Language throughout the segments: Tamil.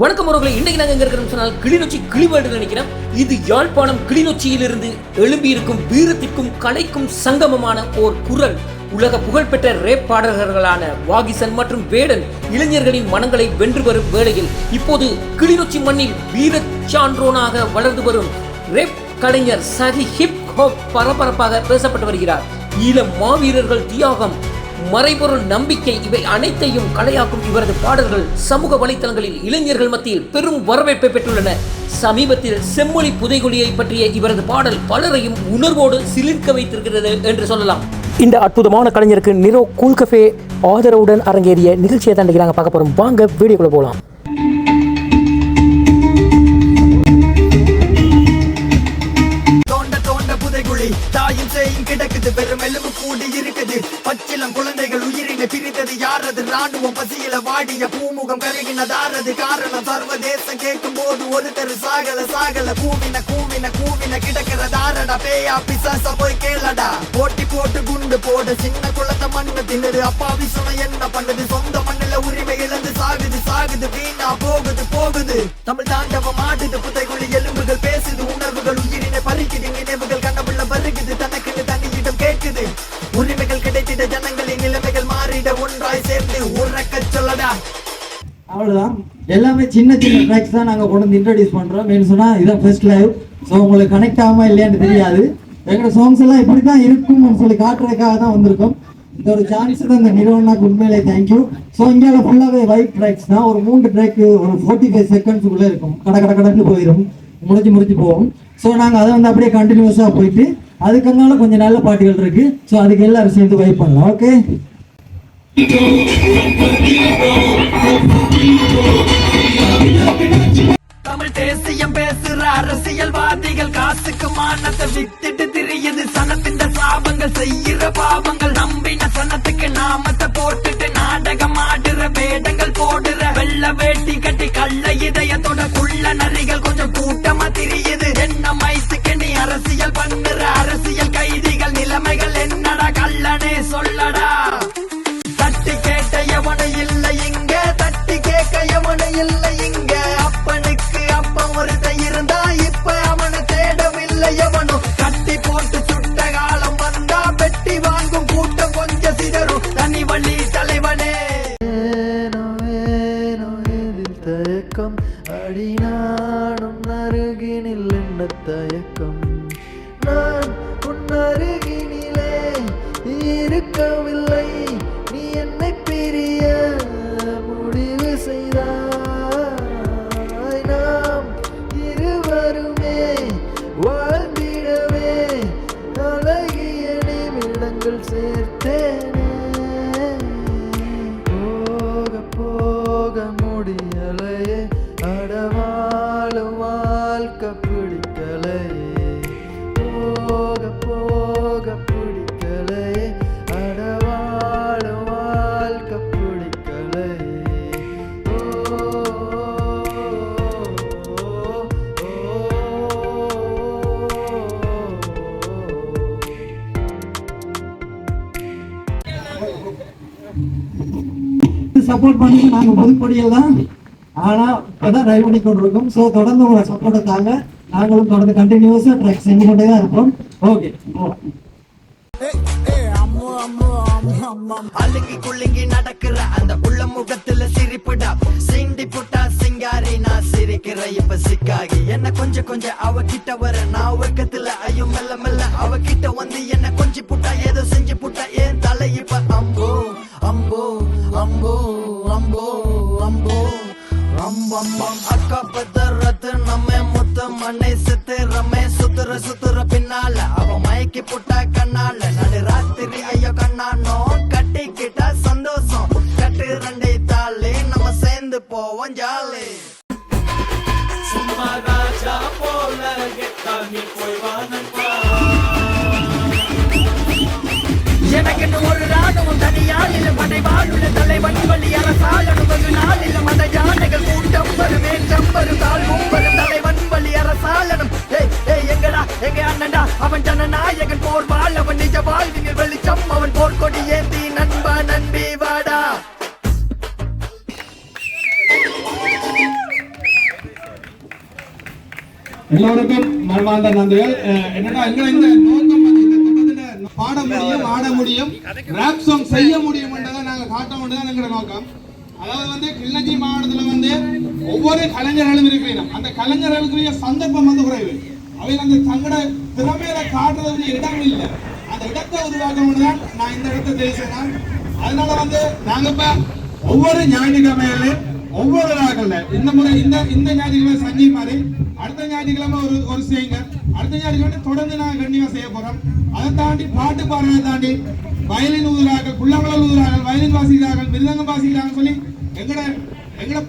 வணக்கம் அவர்களை இன்னைக்கு நாங்கள் எங்க இருக்கிறோம் சொன்னால் கிளிநொச்சி கிளிவேடு நினைக்கிறோம் இது யாழ்ப்பாணம் கிளிநொச்சியிலிருந்து எழும்பியிருக்கும் வீரத்திற்கும் கலைக்கும் சங்கமமான ஓர் குரல். உலக புகழ்பெற்ற ரேப் பாடகர்களான வாகிசன் மற்றும் வேடன் இளைஞர்களின் மனங்களை வென்று வரும் வேளையில் இப்போது கிளிநொச்சி மண்ணில் வீர சான்றோனாக வளர்ந்து வரும் ரேப் கலைஞர் சரி ஹிப் ஹாப் பரபரப்பாக பேசப்பட்டு வருகிறார். ஈழ மாவீரர்கள் தியாகம் மறைபொருள் நம்பிக்கை இவை அனைத்தையும் கலையாக்கும் இவரது பாடல்கள் சமூக வலைத்தளங்களில் இளைஞர்கள் மத்தியில் பெரும் வரவேற்பை பெற்றுள்ளன. சமீபத்தில் செம்மொழி புதைகுழியை பற்றிய இவரது பாடல் பலரையும் உணர்வோடு சிலிர்க்க வைத்திருக்கிறது என்று சொல்லலாம். இந்த அற்புதமான கலைஞருக்கு நிரோ கூல்கஃபே ஆதரவுடன் அரங்கேறிய நிகழ்ச்சியை தான் பார்க்க போகிறோம் வாங்க வீடியோக்குள்ளே போகலாம். இருக்குது வெறும் எலும்பு கூடி இருக்குது. பச்சிலம் குழந்தைகள் உயிரினை பிரித்தது யாரது? ராணுவம் பசியில வாடிய பூமுகம் கருகினதாரது. காரணம் சர்வதேசம் கேட்கும் போது ஒருத்தர் சாகல சாகல. கூவின கூவின கூவின கிடக்கிறதாரடா. பேயா பிசாச போய் கேளடா. போட்டி போட்டு குண்டு போட. சின்ன குளத்த மண்ணு தின்னுது. அப்பா சுனை என்ன பண்ணுது? சொந்த மண்ணுல உரிமை இழந்து சாகுது சாகுது. வீணா போகுது போகுது. தமிழ் தாண்டவம் ஆடுது. புதைகுழி எலும்புகள் பேசுது. உணர்வுகள் உயிரினை பறிக்குது. நினைவுகள் கண்டபுள்ள வருகுது. தனக்கு அவ்வளோதான் எல்லாமே சின்ன சின்ன ட்ராக்ஸ் தான் நாங்கள் கொண்டு வந்து இன்ட்ரடியூஸ் பண்ணுறோம் மெயின் சொன்னால் இதான் ஃபர்ஸ்ட் லைவ் ஸோ உங்களுக்கு கனெக்ட் ஆகுமா இல்லையான்னு தெரியாது. எங்களோட சாங்ஸ் எல்லாம் இப்படி தான் இருக்கும்னு சொல்லி காட்டுறதுக்காக தான் வந்திருக்கோம். இந்த ஒரு சான்ஸ் தான் இந்த நிறுவனாக்கு உண்மையிலே தேங்க்யூ ஸோ இங்கே ஃபுல்லாகவே ஒயிட் ட்ராக்ஸ் தான். ஒரு மூணு ட்ராக் ஒரு ஃபோர்ட்டி ஃபைவ் செகண்ட்ஸுக்குள்ளே இருக்கும். கட கட கடன்னு போயிடும் முடிஞ்சு முடிஞ்சு போவோம் ஸோ நாங்கள் அதை வந்து அப்படியே கண்டினியூஸாக போயிட்டு அதுக்கங்கால கொஞ்சம் நல்ல பாட்டுகள் இருக்குது ஸோ அதுக்கு எல்லாரும் சேர்ந்து வைப் பண்ணலாம். ஓகே தமிழ் தேசியம் பேசுற அரசியல்வாதிகள் காசுக்கு மானத்தை வித்துட்டு திரியுது சனத்தின் சாபங்கள் செய்யற பாவங்கள். நம்பின சனத்துக்கு நாமத்தை போட்டுட்டு நாடகம் ஆடுற வேடங்கள் போடுற. வெள்ள வேட்டி கட்டி கள்ள இதயத்தோட குள்ள நரிகள் தயக்கம். அடி நானும் அருகினில் என்ன தயக்கம். சப்போர்ட் பண்ணி நாங்க புதுப்படியில் தான் ஆனா இப்பதான் ட்ரைவ் பண்ணி கொண்டிருக்கோம். ஸோ தொடர்ந்து உங்களை சப்போர்ட்டை தாங்க நாங்களும் தொடர்ந்து கண்டினியூஸா ட்ரக் செஞ்சு கொண்டே தான் இருப்போம். ஓகே அழுகி குலுங்கி நடக்கிற அந்த புள்ள முகத்துல சிரிப்புடா. சிண்டி புட்டா சிங்காரி நான் சிரிக்கிற இப்ப சிக்காகி. என்ன கொஞ்சம் கொஞ்சம் அவகிட்ட வர நான் உறக்கத்துல ஐயோ மெல்ல மெல்ல அவகிட்ட வந்து அம்போ அம்போ அம்போ அம்பம்பம் அக்கா பத்தரத்து நம்ம முத்து மண்ணை சித்து ரமே சுத்துற சுத்துற பின்னால அவ மயக்கி புட்டா கண்ணால நடு ராத்திரி ஐயோ கண்ணானோ கட்டிக்கிட்டா சந்தோஷம் கட்டு ரெண்டை தாளே நம்ம சேர்ந்து போவோம் ஜாலி ராணுவம் மதை படை வாழுள்ள தலைவன் வழி அரசாளனும் வெகு நாளில் மத யானைகள் கூட்டம் வரும். ஏற்றம் வரும் தாழ்வும் வரும் தலைவன் வழி அரசாளனும் ஏய் ஏய் எங்கடா எங்க அண்ணன்டா? அவன் ஜனநாயகன் போர் வாழ் அவன் நிஜ வாழ்வினில் வெளிச்சம் அவன் போர்க்கொடி ஏந்தி நண்பா நண்பி வாடா. எல்லோருக்கும் மனமார்ந்த நன்றிகள். என்னன்னா எங்களை இந்த நோக்கம் பாட முடியும் ஆட முடியும் ரேப் சாங் செய்ய முடியும் என்றதை நாங்கள் காட்ட வேண்டியதான் எங்களோட நோக்கம். அதாவது வந்து கிளிநொச்சி மாவட்டத்தில் வந்து ஒவ்வொரு கலைஞர்களும் இருக்கிறோம் அந்த கலைஞர்களுக்குரிய சந்தர்ப்பம் வந்து குறைவு. அவை அந்த தங்களோட திறமையில காட்டுறதுக்கு இடம் இல்லை. அந்த இடத்தை உருவாக்கணும் தான் நான் இந்த இடத்தை தெரிவிச்சேன் அதனால வந்து நாங்கள் இப்போ ஒவ்வொரு ஞாயிற்றுக்கிழமையிலும் ஒவ்வொரு நாட்கள்ல இந்த முறை இந்த இந்த ஞாயிற்றுக்கிழமை சஞ்சீவ் மாதிரி அடுத்த ஞாயிற்றுக்கிழமை ஒரு ஒரு செய்யுங்க அடுத்த ஞாயிற்றுக்கிழமை தொடர்ந்து நாங்கள் கண்டிப்பா செய்ய போறோம். அதை தாண்டி பாட்டு பாடுறதை தாண்டி வயலின் ஊதுறார்கள் குள்ளங்குழல் ஊதுறார்கள் வயலின் வாசிக்கிறார்கள் மிருதங்கம் வாசிக்கிறாங்கன்னு சொல்லி எங்கட எங்கட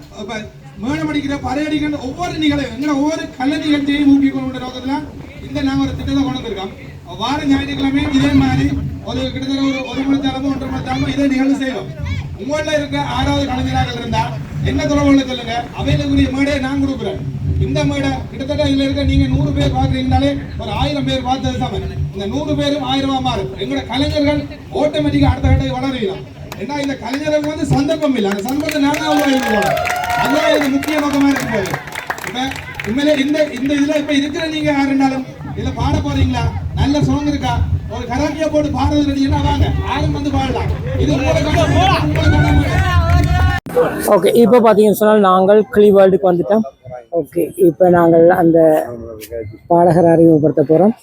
மேடம் அடிக்கிற பறையடிக்கிற ஒவ்வொரு நிகழ்வு எங்கட ஒவ்வொரு கலை நிகழ்ச்சியையும் ஊக்குவிக்கணும் நோக்கத்தில் இந்த நாங்கள் ஒரு திட்டத்தை கொண்டு வந்திருக்கோம். வார ஞாயிற்றுக்கிழமை இதே மாதிரி ஒரு கிட்டத்தட்ட ஒரு ஒரு மணி நேரமோ ஒன்றரை மணி நேரமோ இதே நிகழ்வு செய்வோம் உங்கள்ட்ட இருக்க ஆறாவது கலைஞராக இருந்தா என்ன தொடர்புகளை சொல்லுங்க. அவையிலுக்குரிய மேடையை நான் கொடுக்குறேன். இந்த மேடை கிட்டத்தட்ட இதுல இருக்க நீங்க நூறு பேர் பாக்குறீங்கனாலே ஒரு ஆயிரம் பேர் பார்த்தது சமன் இந்த நூறு பேரும் ஆயிரமா மாறும். எங்களோட கலைஞர்கள் ஆட்டோமேட்டிக்கா அடுத்த கட்டை வளரலாம் ஏன்னா இந்த கலைஞர்கள் வந்து சந்தர்ப்பம் இல்லை. அந்த சந்தர்ப்பத்தை நானா உருவாக்கி அதுதான் இது முக்கிய நோக்கமா இருக்கிறது இப்ப உண்மையிலே இந்த இந்த இதுல இப்ப இருக்கிற நீங்க யாருனாலும் இதுல பாட போறீங்களா? நல்ல சாங் இருக்கா? ஒரு கராக்கியா போட்டு பாடுறது ரெடியா வாங்க? யாரும் வந்து பாடலாம் இது உங்களோட உங்களோட ஓகே இப்போ பார்த்தீங்கன்னு சொன்னால் நாங்கள் கிளி வேர்ல்டுக்கு வந்துட்டோம். ஓகே இப்போ நாங்கள் அந்த பாடகர் அறிமுகப்படுத்த போகிறோம்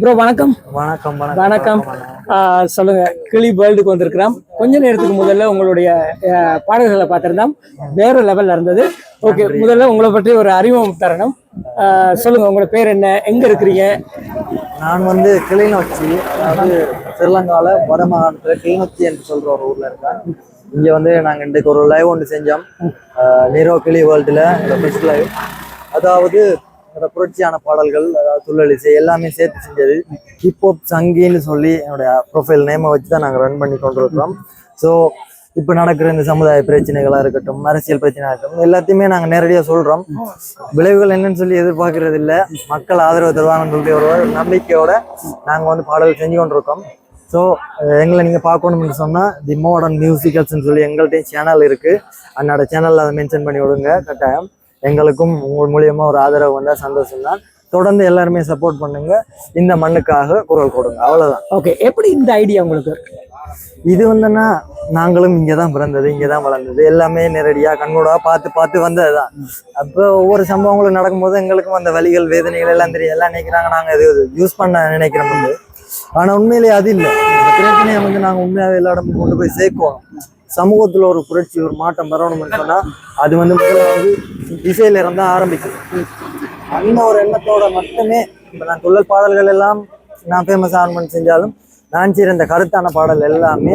ப்ரோ வணக்கம். வணக்கம் வணக்கம். சொல்லுங்க கிளி வேர்ல்டுக்கு வந்திருக்கிறோம். கொஞ்ச நேரத்துக்கு முதல்ல உங்களுடைய பாடல்களை பார்த்துருந்தோம். வேற லெவல்ல இருந்தது. ஓகே முதல்ல உங்களை பற்றி ஒரு அறிமுகம் தரணும். சொல்லுங்க உங்களோட பேர் என்ன எங்க இருக்கிறீங்க? நான் வந்து கிளிநொச்சி அதாவது ஸ்ரீலங்கால வடமாகாணத்துல கிளிநொச்சி என்று சொல்ற ஒரு ஊர்ல இருக்கேன். இங்க வந்து நாங்க இன்றைக்கு ஒரு லைவ் ஒன்று செஞ்சோம். நீரோ கிளி வேர்ல்டுல இந்த ஃபர்ஸ்ட் லைவ் அதாவது அந்த புரட்சியான பாடல்கள் அதாவது துள்ளலிசை எல்லாமே சேர்த்து செஞ்சது. ஹிப்ஹாப் சங்கின்னு சொல்லி என்னுடைய ப்ரொஃபைல் நேமை வச்சு தான் நாங்கள் ரன் பண்ணி கொண்டிருக்கிறோம். ஸோ இப்போ நடக்கிற இந்த சமுதாய பிரச்சனைகளாக இருக்கட்டும் அரசியல் பிரச்சனையாக இருக்கட்டும் எல்லாத்தையுமே நாங்கள் நேரடியாக சொல்கிறோம் விளைவுகள் என்னன்னு சொல்லி எதிர்பார்க்கறது இல்லை மக்கள் ஆதரவு தருவாங்கன்னு சொல்லி ஒரு நம்பிக்கையோட நாங்கள் வந்து பாடல் செஞ்சு கொண்டிருக்கோம். ஸோ எங்களை நீங்கள் பார்க்கணும்னு சொன்னால் தி மாடர்ன் மியூசிக்கல்ஸ்னு சொல்லி எங்கள்கிட்டயும் சேனல் இருக்குது அன்னோட சேனலில் அதை மென்ஷன் பண்ணி விடுங்க கட்டாயம். எங்களுக்கும் உங்கள் மூலியமாக ஒரு ஆதரவு வந்தால் சந்தோஷம் தான். தொடர்ந்து எல்லாருமே சப்போர்ட் பண்ணுங்க. இந்த மண்ணுக்காக குரல் கொடுங்க. அவ்வளவுதான். ஓகே எப்படி இந்த ஐடியா உங்களுக்கு? இது வந்துன்னா நாங்களும் இங்கே தான் பிறந்தது இங்கே தான் வளர்ந்தது. எல்லாமே நேரடியாக கண்கூடா பார்த்து பார்த்து வந்தது தான் அப்போ ஒவ்வொரு சம்பவங்களும் நடக்கும்போது எங்களுக்கும் அந்த வலிகள் வேதனைகள் எல்லாம் தெரியும். எல்லாம் நினைக்கிறாங்க நாங்கள் இது யூஸ் பண்ண நினைக்கிறோம். ஆனால் உண்மையிலேயே அது இல்லை. இந்த பிரச்சனையை வந்து நாங்கள் உண்மையாக எல்லா இடமும் கொண்டு போய் சேர்க்குவோம். சமூகத்தில் ஒரு புரட்சி ஒரு மாற்றம் வரணும்னு சொன்னால் அது வந்து முதலாவது இசையில இருந்தா ஆரம்பிக்கும் அந்த ஒரு எண்ணத்தோட மட்டுமே இப்போ நான் தொழில் பாடல்கள் எல்லாம் நான் ஃபேமஸ் ஆகணும்னு செஞ்சாலும் நான் செய்கிற இந்த கருத்தான பாடல் எல்லாமே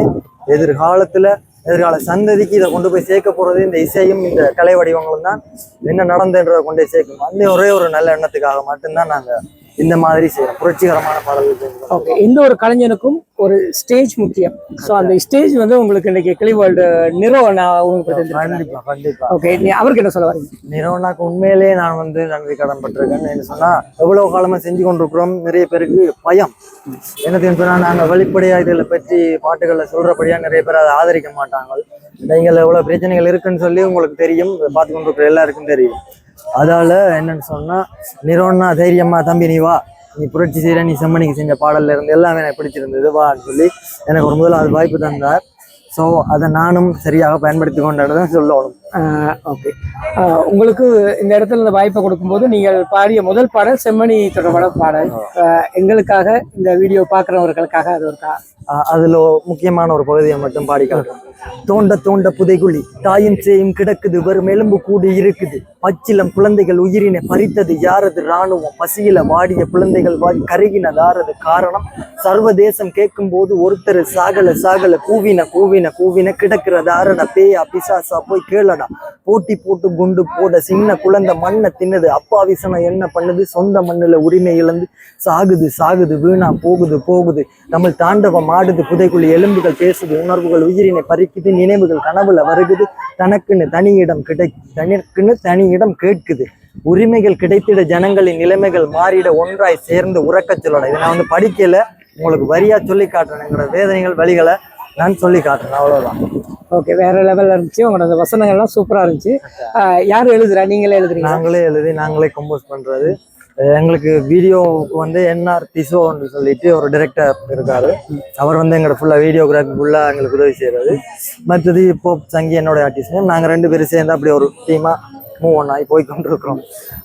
எதிர்காலத்துல எதிர்கால சந்ததிக்கு இதை கொண்டு போய் சேர்க்க போறது இந்த இசையும் இந்த கலை வடிவங்களும் தான் என்ன நடந்துன்றதை கொண்டு போய் சேர்க்கணும். அந்த ஒரே ஒரு நல்ல எண்ணத்துக்காக மட்டும்தான் நாங்க இந்த மாதிரி செய்யறோம். புரட்சிகரமான பாடல்கள் ஓகே எந்த ஒரு கலைஞனுக்கும் ஒரு ஸ்டேஜ் முக்கியம். ஸோ அந்த ஸ்டேஜ் வந்து உங்களுக்கு இன்னைக்கு கிளி வேர்ல்டு நிறுவ நான் உங்களுக்கு கண்டிப்பா. ஓகே நீ அவருக்கு என்ன சொல்ல வரீங்க? நிறுவனாக்கு உண்மையிலேயே நான் வந்து நன்றி கடன் பட்டிருக்கேன்னு என்ன சொன்னா எவ்வளவு காலமா செஞ்சு கொண்டிருக்கிறோம் நிறைய பேருக்கு பயம். என்னதுன்னு சொன்னா நாங்க வெளிப்படையா இதுல பற்றி பாட்டுகளை சொல்றபடியா நிறைய பேர் அதை ஆதரிக்க மாட்டாங்க. நீங்கள் எவ்வளவு பிரச்சனைகள் இருக்குன்னு சொல்லி உங்களுக்கு தெரியும். பார்த்து கொண்டிருக்கிற எல்லாருக்கும் தெரியும். அதால என்னன்னு சொன்னா நிறுவனா தைரியமா தம்பி நீ வா. நீ புரட்சி செய்கிற நீ செம்மணிக்கு செஞ்ச பாடல்ல இருந்து எல்லாமே எனக்கு பிடிச்சிருந்தது வான்னு சொல்லி எனக்கு ஒரு முதலாவது வாய்ப்பு தந்தார். ஸோ அதை நானும் சரியாக பயன்படுத்தி கொண்டாடுதான் சொல்லணும். ஓகே உங்களுக்கு இந்த இடத்துல இந்த வாய்ப்பை கொடுக்கும்போது நீங்கள் பாடிய முதல் பாடல் செம்மணி தொடர்பான பாடல். ஆஹ் எங்களுக்காக இந்த வீடியோ பார்க்குறவர்களுக்காக அது ஒரு கா- ஆஹ் அதுல முக்கியமான ஒரு பகுதியை மட்டும் பாடி காட்டுறேன் தோண்ட தோண்ட புதைகுழி தாயும் சேயும் கிடக்குது வெறும் எலும்பு கூடி இருக்குது. பச்சிலம் குழந்தைகள் உயிரினை பறித்தது யாரது ராணுவம் பசியில வாடிய குழந்தைகள் வாடி கருகினதாரது காரணம். சர்வதேசம் கேட்கும் போது ஒருத்தர் சாகல சாகல கூவின கூவின கூவின கிடக்கிறதாரட பேயா பிசாசா போய் கேளடா போட்டி போட்டு குண்டு போட சின்ன குழந்தை மண்ணை தின்னுது. அப்பா விசனம் என்ன பண்ணுது? சொந்த மண்ணில் உரிமை இழந்து சாகுது சாகுது வீணா போகுது போகுது. நம்ம தாண்டவம் ஆடுது புதைக்குழி எலும்புகள் பேசுது உணர்வுகள் உயிரினை பறிக்குது நினைவுகள் கனவுல வருகுது. தனக்குன்னு தனி இடம் கிடை தனக்குன்னு தனி இடம் கேட்குது. உரிமைகள் கிடைத்திட ஜனங்களின் நிலைமைகள் மாறிட ஒன்றாய் சேர்ந்து உறக்க சொல்லடா இதை நான் வந்து படிக்கல உங்களுக்கு வரியா சொல்லி காட்டுறேன். எங்களோட வேதனைகள் வழிகளை நான் சொல்லி காட்டுறேன் அவ்வளவுதான். ஓகே வேற லெவல்ல இருந்துச்சு. உங்களோட வசனங்கள்லாம் சூப்பரா இருந்துச்சு. யார் எழுதுறா? நீங்களே எழுதுறீங்க நாங்களே எழுதி நாங்களே கம்போஸ் பண்றது. அஹ் எங்களுக்கு வீடியோவுக்கு வந்து என்ஆர் திசோன்னு சொல்லிட்டு ஒரு டைரக்டர் இருக்காரு. அவர் வந்து எங்களோட ஃபுல்லாக வீடியோகிராஃபி ஃபுல்லாக எங்களுக்கு உதவி செய்யறது. மற்றது இப்போ சங்கி என்னோட ஆர்டிஸ்ட் நாங்கள் ரெண்டு பேரும் சேர்ந்து அப்படி ஒரு டீமாக மூவ் ஒன் ஆகி போய் கொண்டிருக்கிறோம்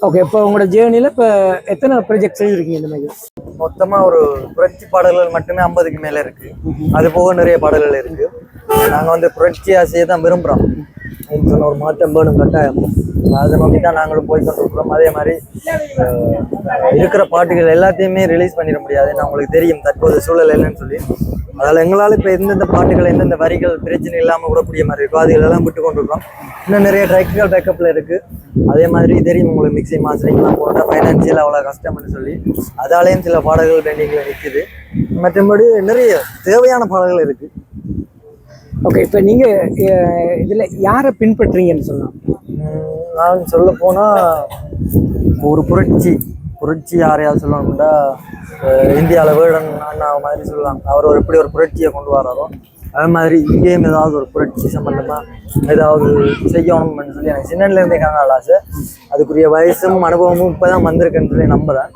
ஓகே இப்போ உங்களோட ஜேர்னியில் இப்போ எத்தனை ப்ராஜெக்ட் செய்திருக்கீங்க இந்த மாதிரி? மொத்தமாக ஒரு புரட்சி பாடல்கள் மட்டுமே ஐம்பதுக்கு மேலே இருக்குது அது போக நிறைய பாடல்கள் இருக்குது நாங்கள் வந்து புரட்சி ஆசையை தான் விரும்புகிறோம் சொன்ன ஒரு மாற்றம் வேணும் கட்டாயம். அதை நோக்கி தான் நாங்களும் போய் கொண்டிருக்கிறோம் அதே மாதிரி இருக்கிற பாட்டுகள் எல்லாத்தையுமே ரிலீஸ் பண்ணிட முடியாது. நான் உங்களுக்கு தெரியும் தற்போது சூழல் இல்லைன்னு சொல்லி. அதில் எங்களால் இப்போ எந்தெந்த பாட்டுகள் எந்தெந்த வரிகள் பிரச்சனை இல்லாமல் விடக்கூடிய மாதிரி இருக்கோ அதுகள் எல்லாம் விட்டு கொண்டிருக்கிறோம் இன்னும் நிறைய ட்ராக்குகள் பேக்கப்பில் இருக்கு. அதே மாதிரி தெரியும் உங்களுக்கு மிக்ஸி மாஸ்டரிங்லாம் போட்டால் ஃபைனான்சியல் அவ்வளோ கஷ்டம்னு சொல்லி. அதாலேயும் சில பாடல்கள் பெண்டிங்கில் நிற்குது மற்றபடி நிறைய தேவையான பாடல்கள் இருக்கு. ஓகே இப்போ நீங்க அஹ், இதுல யாரை பின்பற்றுறீங்கன்னு சொல்லலாம் நான் சொல்ல போனா ஒரு புரட்சி புரட்சி யாரையாவது சொல்லணும்னா இந்தியாவில் வேடன் அண்ணா மாதிரி சொல்லலாம். அவர் ஒரு எப்படி ஒரு புரட்சியை கொண்டு வராரோ அது மாதிரி இங்கேயும் ஏதாவது ஒரு புரட்சி சம்பந்தமா ஏதாவது செய்யணும்னு சொல்லி எனக்கு சின்னதுல இருந்தே காணால ஆசை. அதுக்குரிய வயசும் அனுபவமும் இப்பதான் வந்திருக்குன்னு சொல்லி நம்புறேன்.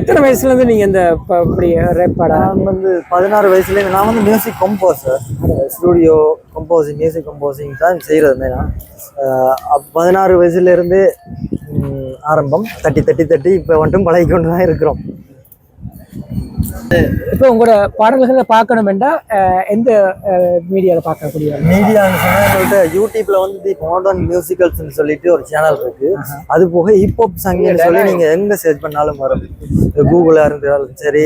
எத்தனை வயசுல இருந்து நீங்க இந்த இப்படி ரேப் பாட நான் வந்து பதினாறு வயசுல நான் வந்து music composer studio composing music composing தான் செய்கிறது மெயினாக பதினாறு வயசுல இருந்து ம், ஆரம்பம். தட்டி தட்டி தட்டி இப்போ மட்டும் பழகி கொண்டு தான் இருக்கிறோம். இப்போ உங்களோட பாடல்களை பார்க்கணுமெண்டா அஹ், எந்த மீடியால பார்க்கக்கூடிய மீடியான்னு சொன்னா எங்கள்கிட்ட யூடியூப்ல வந்து தி மாடர்ன் மியூசிக்கல்ஸ்னு சொல்லிட்டு ஒரு சேனல் இருக்கு. அது போக ஹிப்ஹாப் சங்கின்னு சொல்லி நீங்க எங்க சர்ச் பண்ணாலும் வரும். கூகுளா இருந்தாலும் சரி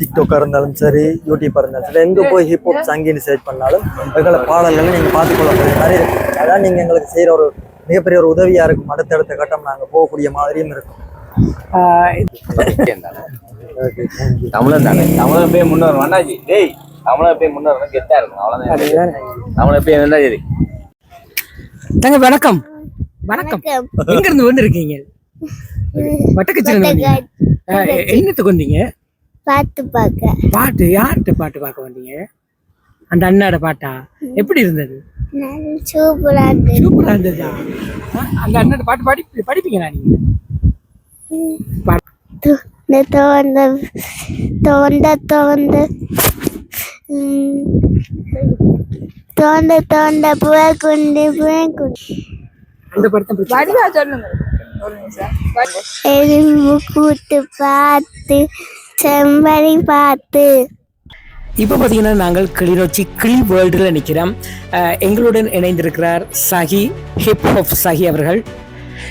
டிக்டாக்கா இருந்தாலும் சரி யூடியூப்பா இருந்தாலும் சரி எங்க போய் ஹிப்ஹாப் சங்கின்னு சர்ச் பண்ணாலும் எங்களை பாடல்களை நீங்க பார்த்துக்கொள்ள முடிய மாதிரி இருக்கு அதான் நீங்க எங்களுக்கு செய்யற ஒரு மிகப்பெரிய ஒரு உதவியா இருக்கும். அடுத்தடுத்த கட்டம் நாங்க போகக்கூடிய மாதிரியும் இருக்கும். தமிழன் தானே? தமிழன் போய் முன்னேறும் அண்ணாஜி டேய் தமிழன் போய் முன்னேறணும் கெத்தா இருக்கும் அவ்வளவுதான். தமிழன் போய் இருந்தா சரி. தங்க வணக்கம். வணக்கம். எங்க இருந்து வந்திருக்கீங்க வட்டக்கச்சில என்னத்துக்கு வந்தீங்க? பார்த்து பார்க்க பாட்டு? யார்கிட்ட பாட்டு பார்க்க வந்தீங்க? அந்த அண்ணாட பாட்டா? எப்படி இருந்தது? நல்ல சூப்பரா இருந்தது. சூப்பரா இருந்ததா? அந்த அண்ணாட பாட்டு பாடி படிப்பீங்களா நீங்க? பா- து- இந்த தோந்த தோந்த தோந்த ம், தோந்த தோந்த புயக்குண்டு புயக்குண்டு அந்த படத்தை எறும்பு கூட்டு பார்த்து செம்பரி பார்த்து. இப்போ பார்த்தீங்கன்னா நாங்கள் கிளிநொச்சி கிளி வேர்ல்டில் நிற்கிறோம் அஹ், எங்களுடன் இணைந்திருக்கிறார் சஹி ஹிப் ஹாப் சஹி அவர்கள்.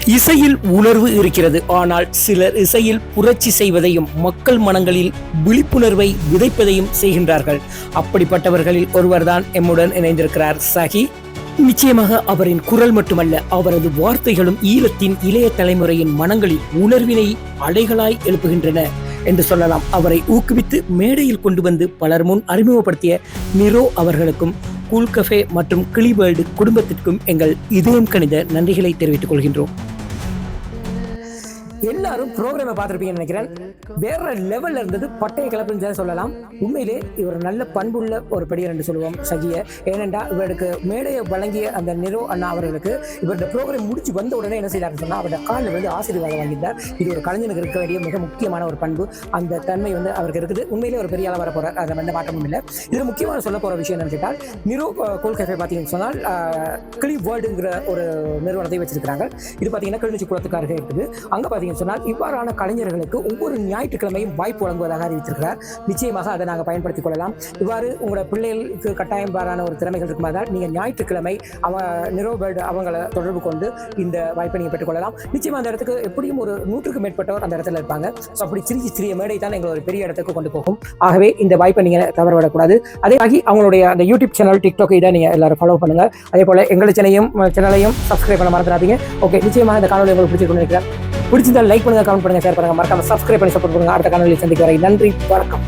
இசையில் உணர்வு இருக்கிறது. ஆனால் சிலர் இசையில் புரட்சி செய்வதையும் மக்கள் மனங்களில் விழிப்புணர்வை விதைப்பதையும் செய்கின்றார்கள். அப்படிப்பட்டவர்களில் ஒருவர்தான் எம்முடன் இணைந்திருக்கிறார். சஹி நிச்சயமாக அவரின் குரல் மட்டுமல்ல அவரது வார்த்தைகளும் ஈழத்தின் இளைய தலைமுறையின் மனங்களில் உணர்வினை அலைகளாய் எழுப்புகின்றன என்று சொல்லலாம். அவரை ஊக்குவித்து மேடையில் கொண்டு வந்து பலர் முன் அறிமுகப்படுத்திய நிரோ அவர்களுக்கும் கூல் கஃபே மற்றும் கிளிபேர்டு குடும்பத்திற்கும் எங்கள் இதயம் கணித நன்றிகளை தெரிவித்துக் கொள்கின்றோம். எல்லாரும் ப்ரோக்ராமை பார்த்துருப்பீங்கன்னு நினைக்கிறேன். வேற லெவல்ல இருந்தது பட்டைய கலப்புன்னு சொல்லலாம். உண்மையிலே இவர் நல்ல பண்புள்ள ஒரு படியர் என்று சொல்லுவோம் சகிய. ஏனென்றா இவருக்கு மேடையை வழங்கிய அந்த நிரோ அண்ணா அவர்களுக்கு இவருடைய ப்ரோக்ராம் முடிச்சு வந்த உடனே என்ன செய்தார்னு சொன்னால் அவருடைய காலில் வந்து ஆசீர்வாதம் வாங்கியிருந்தார். இது ஒரு கலைஞனுக்கு இருக்க வேண்டிய மிக முக்கியமான ஒரு பண்பு. அந்த தன்மை வந்து அவருக்கு இருக்குது. உண்மையிலே ஒரு பெரிய அளவு வர போகிறார் அதில் எந்த மாற்றமும் இல்லை. இதில் முக்கியமான சொல்ல போற விஷயம் என்னன்னு கேட்டால் நிரோ கோல்கேஃபே பார்த்தீங்கன்னு சொன்னால் கிளி வேர்ல்டுங்கிற ஒரு நிறுவனத்தை வச்சிருக்கிறாங்க. இது பார்த்தீங்கன்னா கிளிநொச்சி குளத்துக்காரர்கள் இருக்குது. அங்கே சொன்னால் இவ்வாறான கலைஞர்களுக்கு ஒவ்வொரு ஞாயிற்றுக்கிழமையும் வாய்ப்பு வழங்குவதாக அறிவித்திருக்கிறார். நிச்சயமாக அதை நாங்கள் பயன்படுத்திக் கொள்ளலாம். இவ்வாறு உங்களோட பிள்ளைகளுக்கு கட்டாயம் வாரான ஒரு திறமைகள் இருக்குமாதால் நீங்கள் ஞாயிற்றுக்கிழமை அவ நிரோபர்டு அவங்கள தொடர்பு கொண்டு இந்த வாய்ப்பை நீங்கள் பெற்றுக்கொள்ளலாம் நிச்சயமாக அந்த இடத்துக்கு எப்படியும் ஒரு நூற்றுக்கு மேற்பட்டவர் அந்த இடத்துல இருப்பாங்க. ஸோ அப்படி சிறிய சிறிய மேடை தான் எங்களை ஒரு பெரிய இடத்துக்கு கொண்டு போகும். ஆகவே இந்த வாய்ப்பை நீங்கள் தவறவிடக்கூடாது. அதே ஆகி அவங்களுடைய அந்த யூடியூப் சேனல் டிக்டாக் இதை நீங்கள் எல்லாரும் ஃபாலோ பண்ணுங்க. அதே போல் எங்கள் சேனலையும் சேனலையும் சப்ஸ்கிரைப் பண்ண மறந்துடாதீங்க. ஓகே நிச்சயமாக இந்த காணொலி உங்களுக்கு பிடிச்சிருக்கும்னு நினைக்கிறேன். பிடிச்சிருந்தா லைக் பண்ணுங்க கமெண்ட் பண்ணுங்க ஷேர் பண்ணுங்க. மறக்காம சப்ஸ்கிரைப் பண்ணி சப்போர்ட் பண்ணுங்க. அடுத்த காணொலியில் சந்திக்க வரை நன்றி வணக்கம்.